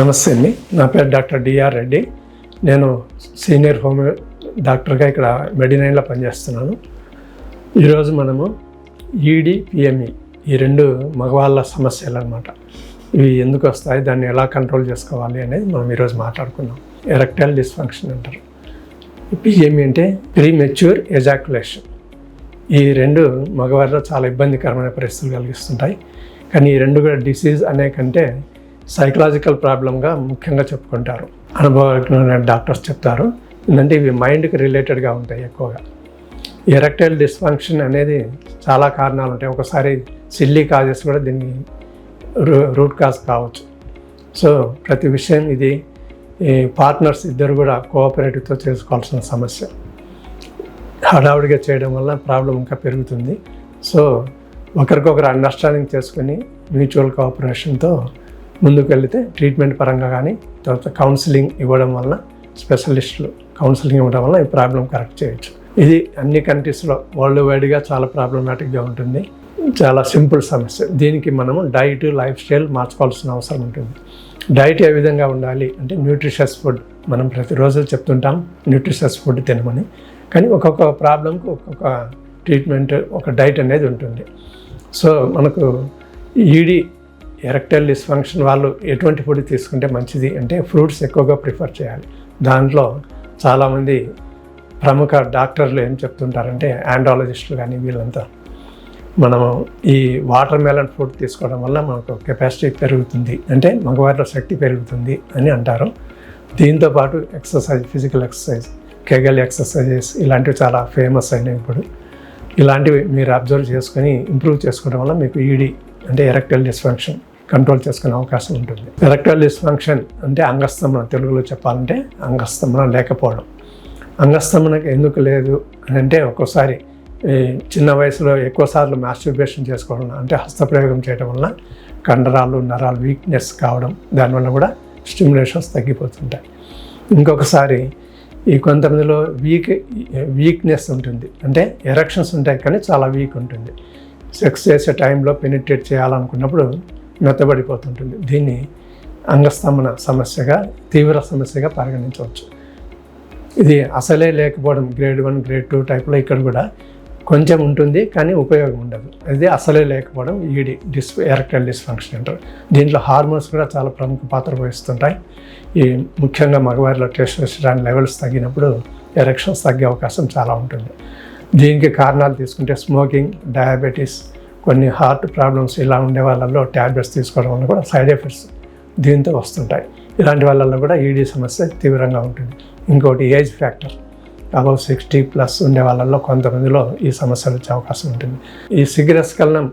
నమస్తే అండి. నా పేరు డాక్టర్ డిఆర్ రెడ్డి. నేను సీనియర్ హోమియో డాక్టర్గా ఇక్కడ మెడినైన్లో పనిచేస్తున్నాను. ఈరోజు మనము ఈడి పిఎంఈ ఈ రెండు మగవాళ్ళ సమస్యలు అనమాట ఇవి ఎందుకు వస్తాయి దాన్ని ఎలా కంట్రోల్ చేసుకోవాలి అనేది మనం ఈరోజు మాట్లాడుకున్నాం ఎరెక్టైల్ డిస్ఫంక్షన్ అంటారు. పిఎంఈ అంటే ప్రీ మెచ్యూర్ ఈ రెండు మగవారిలో చాలా ఇబ్బందికరమైన పరిస్థితులు కలిగిస్తుంటాయి. కానీ ఈ రెండు కూడా డిసీజ్ అనే కంటే సైకలాజికల్ ప్రాబ్లంగా ముఖ్యంగా చెప్పుకుంటారు. అనుభవజ్ఞులైన డాక్టర్స్ చెప్తారు. ఎందుకంటే ఇవి మైండ్కి రిలేటెడ్గా ఉంటాయి ఎక్కువగా. ఎరక్టైల్ డిస్ఫంక్షన్ అనేది చాలా కారణాలు ఉంటాయి. ఒకసారి సిల్లీ కాజెస్ కూడా దీన్ని రూట్ కాజ్ కావచ్చు. సో ప్రతి విషయం ఇది ఈ పార్ట్నర్స్ ఇద్దరు కూడా కోఆపరేటివ్తో చేసుకోవాల్సిన సమస్య. హడావుడిగా చేయడం వల్ల ప్రాబ్లం ఇంకా పెరుగుతుంది. సో ఒకరికొకరు అండర్స్టాండింగ్ చేసుకుని మ్యూచువల్ కోఆపరేషన్తో ముందుకు వెళితే ట్రీట్మెంట్ పరంగా కానీ తర్వాత కౌన్సిలింగ్ ఇవ్వడం వల్ల స్పెషలిస్టులు కౌన్సిలింగ్ ఇవ్వడం వల్ల ఈ ప్రాబ్లం కరెక్ట్ చేయొచ్చు. ఇది అన్ని కంట్రీస్లో వరల్డ్ వైడ్గా చాలా ప్రాబ్లమాటిక్గా ఉంటుంది. చాలా సింపుల్ సమస్య. దీనికి మనము డైట్ లైఫ్ స్టైల్ మార్చుకోవాల్సిన అవసరం ఉంటుంది. డైట్ ఏ విధంగా ఉండాలి అంటే న్యూట్రిషస్ ఫుడ్ మనం ప్రతిరోజు చెప్తుంటాం న్యూట్రిషస్ ఫుడ్ తినమని. కానీ ఒక్కొక్క ప్రాబ్లంకు ఒక్కొక్క ట్రీట్మెంట్ ఒక డైట్ అనేది ఉంటుంది. సో మనకు ఈడీ ఎరెక్టైల్ డిస్ఫంక్షన్ వాళ్ళు ఎటువంటి ఫుడ్ తీసుకుంటే మంచిది అంటే ఫ్రూట్స్ ఎక్కువగా ప్రిఫర్ చేయాలి. దాంట్లో చాలామంది ప్రముఖ డాక్టర్లు ఏం చెప్తుంటారంటే ఆండ్రాలజిస్టులు కానీ వీళ్ళంతా మనము ఈ వాటర్ మెలన్ ఫుడ్ తీసుకోవడం వల్ల మనకు కెపాసిటీ పెరుగుతుంది. అంటే మగవారిలో శక్తి పెరుగుతుంది అని అంటారు. దీంతో పాటు exercise physical exercise Kegel exercises ఇలాంటివి చాలా ఫేమస్ అయినాయి ఇప్పుడు. ఇలాంటివి మీరు అబ్జర్వ్ చేసుకొని ఇంప్రూవ్ చేసుకోవడం వల్ల మీకు ఈడి అంటే ఎరెక్టైల్ డిస్ఫంక్షన్ కంట్రోల్ చేసుకునే అవకాశం ఉంటుంది. ఎరెక్టైల్ డిస్ఫంక్షన్ అంటే అంగస్తమన తెలుగులో చెప్పాలంటే అంగస్తమన లేకపోవడం. అంగస్తమనకు ఎందుకు లేదు అని అంటే ఒక్కోసారి చిన్న వయసులో ఎక్కువసార్లు మాస్టర్బేషన్ చేసుకోవడం అంటే హస్తప్రయోగం చేయడం వలన కండరాలు నరాలు వీక్నెస్ కావడం దానివల్ల కూడా స్టిమ్యులేషన్స్ తగ్గిపోతుంటాయి. ఇంకొకసారి ఈ కొంతమందిలో వీక్ వీక్నెస్ ఉంటుంది. అంటే ఎరక్షన్స్ ఉంటాయి కానీ చాలా వీక్ ఉంటుంది. సెక్స్ చేసే టైంలో పెనిట్రేట్ చేయాలనుకున్నప్పుడు మెత్తబడిపోతుంటుంది. దీన్ని అంగస్తంభన సమస్యగా తీవ్ర సమస్యగా పరిగణించవచ్చు. ఇది అసలే లేకపోవడం గ్రేడ్ వన్ గ్రేడ్ టూ టైప్లో ఇక్కడ కూడా కొంచెం ఉంటుంది కానీ ఉపయోగం ఉండదు. అది అసలే లేకపోవడం ఈడి డిస్ ఎరెక్టైల్ డిస్ఫంక్షన్ అంటారు. దీంట్లో హార్మోన్స్ కూడా చాలా ప్రముఖ పాత్ర వహిస్తుంటాయి ఈ ముఖ్యంగా మగవారిలో టెస్టోస్టిరాన్ లెవెల్స్ తగ్గినప్పుడు ఎరెక్షన్స్ తగ్గే అవకాశం చాలా ఉంటుంది. దీనికి కారణాలు తీసుకుంటే స్మోకింగ్ డయాబెటీస్ కొన్ని హార్ట్ ప్రాబ్లమ్స్ ఇలా ఉండే వాళ్ళల్లో ట్యాబ్లెట్స్ తీసుకోవడం వల్ల కూడా సైడ్ ఎఫెక్ట్స్ దీంతో వస్తుంటాయి. ఇలాంటి వాళ్ళల్లో కూడా ఈడీ సమస్య తీవ్రంగా ఉంటుంది. ఇంకోటి age factor. Above sixty plus ఉండే వాళ్ళల్లో కొంతమందిలో ఈ సమస్యలు వచ్చే అవకాశం ఉంటుంది. ఈ సిగరెస్కలనం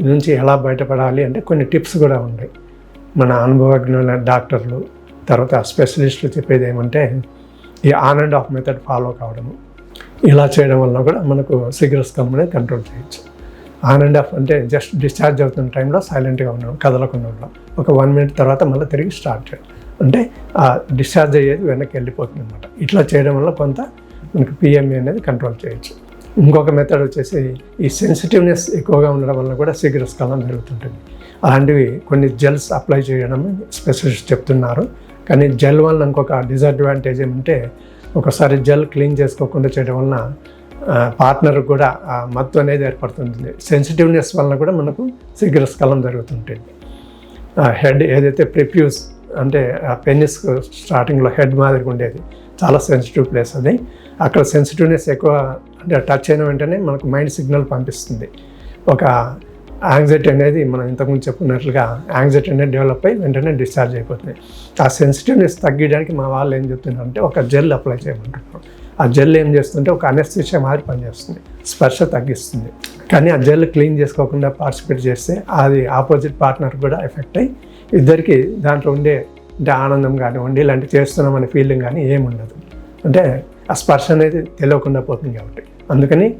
నుంచి ఎలా బయటపడాలి అంటే కొన్ని టిప్స్ కూడా ఉన్నాయి. మన అనుభవజ్ఞులైన డాక్టర్లు తర్వాత స్పెషలిస్టులు చెప్పేది ఏమంటే ఈ on and off method follow కావడము. ఇలా చేయడం వల్ల కూడా మనకు సిగరెట్స్ కమ్మని కంట్రోల్ చేయొచ్చు. ఆన్ అండ్ ఆఫ్ అంటే జస్ట్ డిశ్చార్జ్ అవుతున్న టైంలో సైలెంట్గా ఉన్నాం కదలకుండా ఉన్నాం ఒక వన్ మినిట్ తర్వాత మళ్ళీ తిరిగి స్టార్ట్ చేయడం. అంటే ఆ డిశ్చార్జ్ అయ్యేది వెనక్కి వెళ్ళిపోతుంది అనమాట ఇట్లా చేయడం వల్ల కొంత మనకి పిఎంఏ అనేది కంట్రోల్ చేయొచ్చు. ఇంకొక మెథడ్ వచ్చేసి ఈ సెన్సిటివ్నెస్ ఎక్కువగా ఉండడం వల్ల కూడా సిగరెట్స్ కలం జరుగుతుంటుంది అలాంటివి కొన్ని జెల్స్ అప్లై చేయడం స్పెషలిస్ట్ చెప్తున్నారు. కానీ జెల్ వల్ల ఇంకొక డిసడ్వాంటేజ్ ఏమంటే ఒకసారి జెల్ క్లీన్ చేసుకోకుండా చేయడం వలన పార్ట్నర్ కూడా ఆ మత్తు అనేది ఏర్పడుతుంది. సెన్సిటివ్నెస్ వలన కూడా మనకు సిగరెట్స్ జరుగుతుంటుంది. హెడ్ ఏదైతే ప్రిప్యూస్ అంటే ఆ పెన్నిస్ స్టార్టింగ్లో హెడ్ మాదిరిగా ఉండేది చాలా సెన్సిటివ్ ప్లేస్ అది. అక్కడ సెన్సిటివ్నెస్ ఎక్కువ అంటే టచ్ అయిన వెంటనే మనకు మైండ్ సిగ్నల్ పంపిస్తుంది. ఒక యాంగ్జైటీ అనేది మనం ఇంతకుముందు చెప్పుకున్నట్లుగా యాంగ్జైటీ అనేది డెవలప్ అయ్యి వెంటనే డిశ్చార్జ్ అయిపోతుంది. ఆ సెన్సిటివ్నెస్ తగ్గించడానికి మా వాళ్ళు ఏం చెప్తున్నారంటే ఒక జెల్ అప్లై చేయమంటున్నారు. ఆ జెల్ ఏం చేస్తుంటే ఒక అనెస్థిషియా మాదిరి పనిచేస్తుంది. స్పర్శ తగ్గిస్తుంది. కానీ ఆ జెల్ క్లీన్ చేసుకోకుండా పార్టిసిపేట్ చేస్తే అది ఆపోజిట్ పార్ట్నర్ కూడా ఎఫెక్ట్ అయ్యి ఇద్దరికి దాంట్లో ఉండే అంటే ఆనందం కానివ్వండి ఇలాంటి చేస్తున్నామనే ఫీలింగ్ కానీ ఏమి ఉండదు. అంటే ఆ స్పర్శ అనేది తెలియకుండా పోతుంది కాబట్టి. అందుకని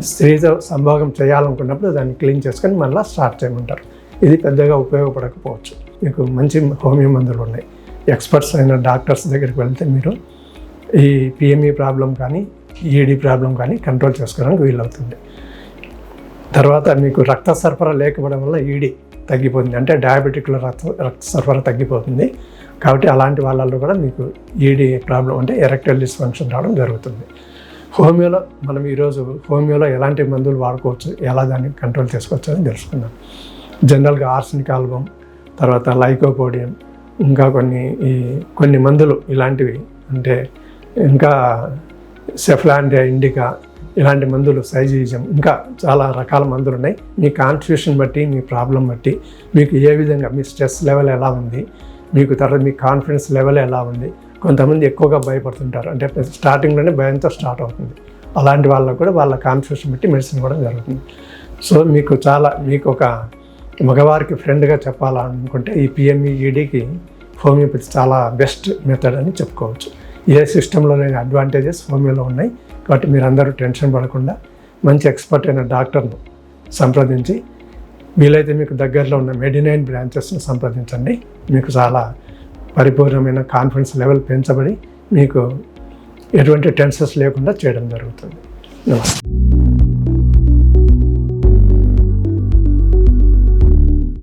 స్త్రీతో సంభోగం చేయాలనుకున్నప్పుడు దాన్ని క్లీన్ చేసుకొని మళ్ళీ స్టార్ట్ చేయమంటారు. ఇది పెద్దగా ఉపయోగపడకపోవచ్చు. మీకు మంచి హోమియో మందులు ఉన్నాయి. ఎక్స్పర్ట్స్ అయిన డాక్టర్స్ దగ్గరికి వెళ్తే మీరు ఈ పిఎంఈ ప్రాబ్లం కానీ ఈడీ ప్రాబ్లం కానీ కంట్రోల్ చేసుకోవడానికి వీలవుతుంది. తర్వాత మీకు రక్త సరఫరా లేకపోవడం వల్ల ఈడీ తగ్గిపోతుంది. అంటే డయాబెటిక్లో రక్త రక్త సరఫరా తగ్గిపోతుంది. కాబట్టి అలాంటి వాళ్ళల్లో కూడా మీకు ఈడీ ప్రాబ్లం అంటే ఎరెక్టైల్ డిస్ఫంక్షన్ రావడం జరుగుతుంది. హోమియోలో మనం ఈరోజు హోమియోలో ఎలాంటి మందులు వాడుకోవచ్చు ఎలా దాన్ని కంట్రోల్ చేసుకోవచ్చు అని తెలుసుకుందాం. జనరల్గా ఆర్సనిక్ ఆల్బమ్ తర్వాత లైకోపోడియం ఇంకా కొన్ని ఈ కొన్ని మందులు ఇలాంటివి అంటే ఇంకా సెఫ్లాండియా ఇండికా ఇలాంటి మందులు సైజీజం ఇంకా చాలా రకాల మందులు ఉన్నాయి. మీ కాన్స్టిట్యూషన్ బట్టి మీ ప్రాబ్లం బట్టి మీకు ఏ విధంగా మీ స్ట్రెస్ లెవెల్ ఎలా ఉంది మీకు తర్వాత మీ కాన్ఫిడెన్స్ లెవెల్ ఎలా ఉంది కొంతమంది ఎక్కువగా భయపడుతుంటారు. అంటే స్టార్టింగ్లోనే భయంతో స్టార్ట్ అవుతుంది. అలాంటి వాళ్ళకు కూడా వాళ్ళ కాన్స్టిట్యూషన్ బట్టి మెడిసిన్ కూడా జరుగుతుంది. సో మీకు చాలా మీకు ఒక మగవారికి ఫ్రెండ్గా చెప్పాలనుకుంటే ఈ పిఎంఈఈడికి హోమియోపతి చాలా బెస్ట్ మెథడ్ అని చెప్పుకోవచ్చు. ఏ సిస్టంలోనైనా అడ్వాంటేజెస్ హోమియోలో ఉన్నాయి. కాబట్టి మీరందరూ టెన్షన్ పడకుండా మంచి ఎక్స్పర్ట్ అయిన డాక్టర్ను సంప్రదించి వీలైతే మీకు దగ్గరలో ఉన్న మెడినైన్ బ్రాంచెస్ను సంప్రదించండి. మీకు చాలా పరిపూర్ణమైన కాన్ఫిడెన్స్ లెవెల్ పెంచబడి మీకు ఎటువంటి టెన్షన్స్ లేకుండా చేయడం జరుగుతుంది. నమస్తే.